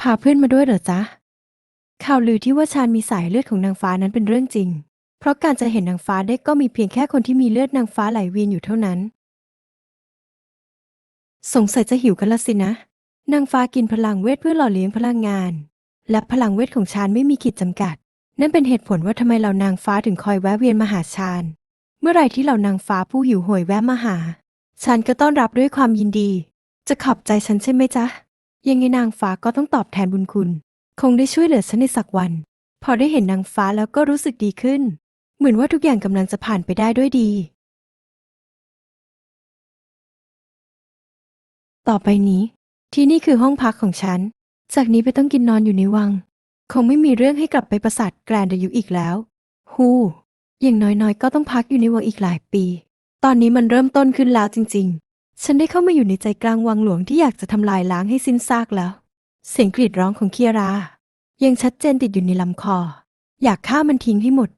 พาเพื่อนมาด้วยเหรอจ๊ะ ข่าวลือที่ว่าชาญมีสายเลือดของนางฟ้านั้นเป็นเรื่องจริง เพราะการจะเห็นนางฟ้าได้ก็มีเพียงแค่คนที่มีเลือดนางฟ้าไหลเวียนอยู่เท่านั้น สงสัยจะหิวกันละสินะ นางฟ้ากินพลังเวทเพื่อหล่อเลี้ยงพลังงาน และพลังเวทของชาญไม่มีขีดจำกัด นั่นเป็นเหตุผลว่าทำไมเหล่านางฟ้าถึงคอยแวะเวียนมาหาชาญ เมื่อไรที่เหล่านางฟ้าผู้หิวโหยแวะมาหาฉันก็ต้อนรับด้วยความยินดี จะขอบใจฉันใช่ไหมจ๊ะ ยังไงนางฟ้าก็ต้องตอบแทนบุญคุณ คงได้ช่วยเหลือฉันในสักวัน พอได้เห็นนางฟ้าแล้วก็รู้สึกดีขึ้น เหมือนว่าทุกอย่างกำลังจะผ่านไปได้ด้วยดี ต่อไปนี้ ที่นี่คือห้องพักของฉัน จากนี้ไปต้องกินนอนอยู่ในวัง คงไม่มีเรื่องให้กลับไปปราสาทแกรนเดยุอีกแล้ว ฮู้อย่างน้อยๆ ก็ต้องพักอยู่ในวังอีกหลายปี ตอนนี้มันเริ่มต้นขึ้นแล้วจริง ๆ ฉันได้เข้ามาอยู่ในใจกลางวังหลวงที่อยากจะทำลายล้างให้สิ้นซากแล้ว เสียงกรีดร้องของเคียรา ยังชัดเจนติดอยู่ในลำคอ อยากฆ่ามันทิ้งให้หมด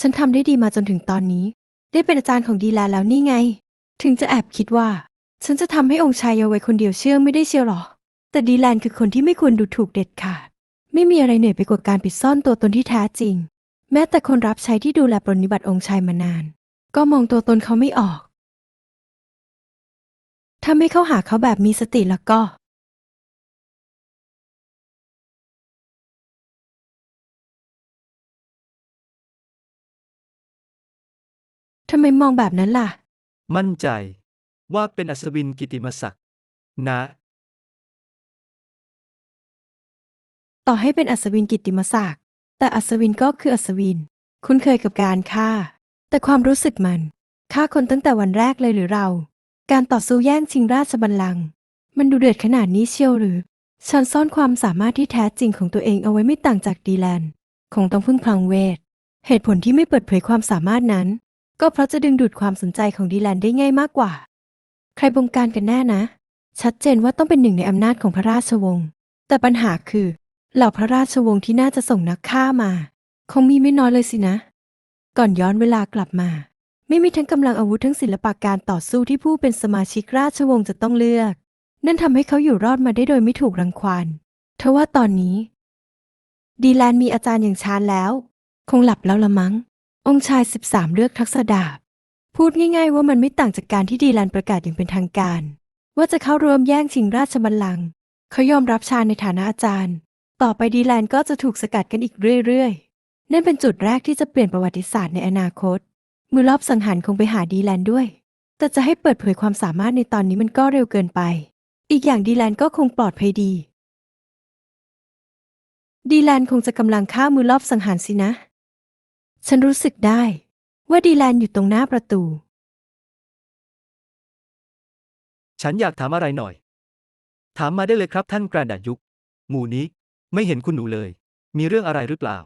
ฉันทำได้ดีมาจนถึงตอนนี้ ได้เป็นอาจารย์ของดีแลแล้วนี่ไง ถึงจะแอบคิดว่า ฉันจะทำให้องค์ชายเยาวัยคนเดียวเชื่อไม่ได้เชียวหรอ แต่ดีแลนคือคนที่ไม่ควรดูถูกเด็ดขาด ไม่มีอะไรเหนื่อยไปกว่าการปิดซ่อนตัวตนที่แท้จริง แม้แต่คนรับใช้ที่ดูแลปรนนิบัติองค์ชายมานาน ก็มองตัวตนเขาไม่ออก ถ้าไม่เข้าหาเขาแบบมีสติแล้วก็ ทำไมมองแบบนั้นล่ะ มั่นใจ ว่าเป็นอัศวินกิติมศักดิ์นะ ต่อให้เป็นอัศวินกิตติมศักดิ์ แต่อัศวินก็คืออัศวิน คุ้นเคยกับการฆ่า แต่ความรู้สึกมันฆ่าคนตั้งแต่วันแรกเลยหรือเรา การต่อสู้แย่งชิงราชบัลลังก์มันดูเดือดขนาดนี้เชียวหรือ ฉันซ่อนความสามารถที่แท้จริงของตัวเองเอาไว้ไม่ต่างจากดีแลนคงต้องพึ่งพลังเวท เหตุผลที่ไม่เปิดเผยความสามารถนั้น ก็เพราะจะดึงดูดความสนใจของดีแลนได้ง่ายมากกว่า ใครบงการกันแน่นะ ชัดเจนว่าต้องเป็นหนึ่งในอำนาจของพระราชวงศ์แต่ปัญหาคือ เหล่าพระราชวงศ์ที่น่าจะส่งนักฆ่ามา คงมีไม่น้อยเลยสินะ ก่อนย้อนเวลากลับมา ไม่มีทั้งกำลังอาวุธทั้งศิลปะการต่อสู้ที่ผู้เป็นสมาชิกราชวงศ์จะต้องเลือก นั่นทำให้เขาอยู่รอดมาได้โดยไม่ถูกรังควานทว่าตอนนี้ ดีแลนมีอาจารย์อย่างชาญแล้ว คงหลับแล้วละมั้ง องค์ชาย13เลือกทักษดาบ พูดง่ายๆว่ามันไม่ต่างจากการที่ดีแลนประกาศอย่างเป็นทางการ ว่าจะเข้าร่วมแย่งชิงราชบัลลังก์เขายอมรับชาญในฐานะอาจารย์ ต่อไปดีแลนก็จะถูกสกัดกันอีกเรื่อยๆ นั่นเป็นจุดแรกที่จะเปลี่ยนประวัติศาสตร์ในอนาคต มือลอบสังหารคงไปหาดีแลนด้วย แต่จะให้เปิดเผยความสามารถในตอนนี้มันก็เร็วเกินไป อีกอย่างดีแลนก็คงปลอดภัยดี ดีแลนคงจะกำลังฆ่ามือลอบสังหารสินะ ฉันรู้สึกได้ ว่าดีแลนอยู่ตรงหน้าประตู ฉันอยากถามอะไรหน่อย ถามมาได้เลยครับท่านแกรนดายุค หมู่นี้ ไม่เห็นคุณหนูเลย มีเรื่องอะไรหรือเปล่า